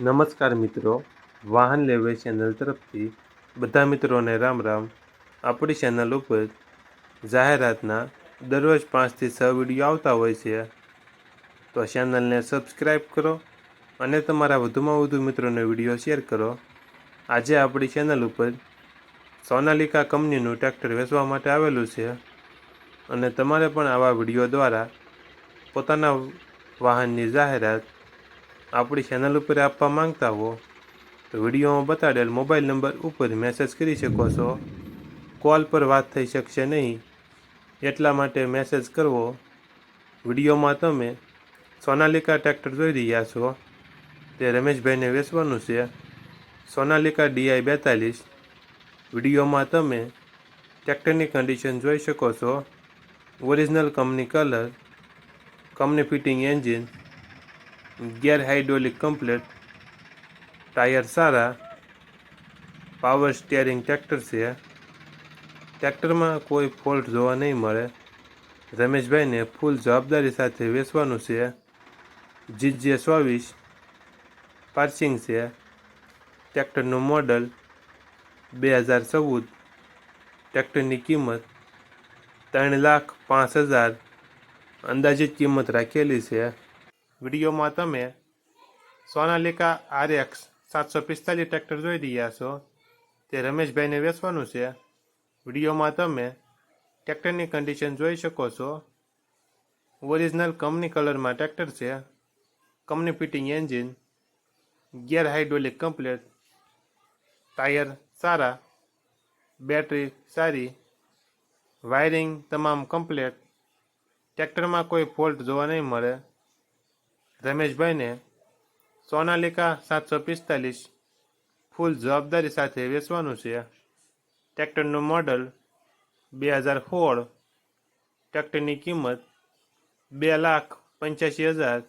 નમસ્કાર મિત્રો. વાહન લેવે ચેનલ તરફથી બધા મિત્રોને રામ રામ. આપણી ચેનલ ઉપર જાહેરાતના દરરોજ પાંચથી છ વીડિયો આવતા હોય છે. તો ચેનલને સબસ્ક્રાઈબ કરો અને તમારા વધુમાં વધુ મિત્રોને વીડિયો શેર કરો. આજે આપણી ચેનલ ઉપર સોનાલિકા કંપનીનું ટ્રેક્ટર વેચવા માટે આવેલું છે અને તમારે પણ આવા વીડિયો દ્વારા પોતાના વાહનની જાહેરાત આપણી ચેનલ ઉપર આપવા માંગતા હો, તો વિડીયોમાં બતાડેલ મોબાઈલ નંબર ઉપર મેસેજ કરી શકો છો. કોલ પર વાત થઈ શકશે નહીં. એટલા માટે મેસેજ કરવો. વિડીયોમાં તમે સોનાલિકા ટ્રેક્ટર જોઈ રહ્યા છો. તે રમેશભાઈને વેચવાનું છે. સોનાલિકા ડીઆઈ બેતાલીસ. વિડીયોમાં તમે ટ્રેક્ટરની કન્ડિશન જોઈ શકો છો. Original company colour company fitting engine gear hydraulic complete, tyre સારા, પાવર સ્ટિયરિંગ ટ્રેક્ટર છે. ટ્રેક્ટરમાં કોઈ ફોલ્ટ જોવા નહીં મળે. રમેશભાઈને ફૂલ જવાબદારી સાથે વેચવાનું છે. જીજે ચોવીસ, પાર્સિંગ છે. ટ્રેક્ટરનું મોડલ બે હજાર ચૌદ. ટ્રેક્ટરની કિંમત ત્રણ લાખ પાંચ હજાર. અંદાજિત કિંમત રાખેલી છે. વિડીયોમાં તમે સોનાલિકા આરએક્સ સાતસો પિસ્તાલીસ ટ્રેક્ટર જોઈ રહ્યા છો. તે રમેશભાઈને વેચવાનું છે. વિડીયોમાં તમે ટ્રેક્ટરની કન્ડિશન જોઈ શકો છો. ઓરિજિનલ કંપની કલરમાં ટ્રેક્ટર છે. Company fitting engine gear hydraulic complete tyre સારા બેટરી સારી વાયરિંગ તમામ કમ્પ્લેટ ટ્રેક્ટરમાં કોઈ ફોલ્ટ જોવા નહીં મળે. રમેશભાઈને સોનાલિકા સાતસો પિસ્તાલીસ ફૂલ જવાબદારી સાથે વેચવાનું છે. ટ્રેક્ટરનું મોડલ બે હજાર સોળ. ટ્રેક્ટરની કિંમત બે લાખ પંચ્યાસી હજાર.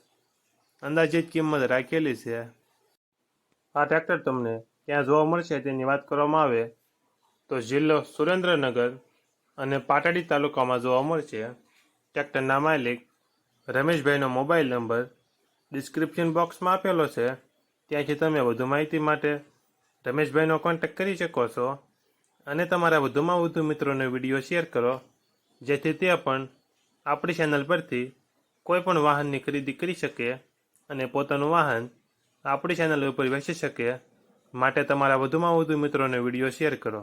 અંદાજિત કિંમત રાખેલી છે. આ ટ્રેક્ટર તમને ક્યાં જોવા મળશે તેની વાત કરવામાં આવે તો જિલ્લો સુરેન્દ્રનગર અને પાટડી તાલુકામાં જોવા મળશે. ટ્રેક્ટરના માલિક રમેશભાઈનો મોબાઈલ નંબર ડિસ્ક્રિપ્શન બોક્સમાં આપેલો છે. ત્યાંથી તમે વધુ માહિતી માટે રમેશભાઈનો કોન્ટેક્ટ કરી શકો છો અને તમારા વધુમાં વધુ મિત્રોને વીડિયો શેર કરો, જેથી તે પણ આપણી ચેનલ પરથી કોઈ પણ વાહનની ખરીદી કરી શકે અને પોતાનું વાહન આપણી ચેનલ ઉપર વેચી શકે. માટે તમારા વધુમાં વધુ મિત્રોને વીડિયો શેર કરો.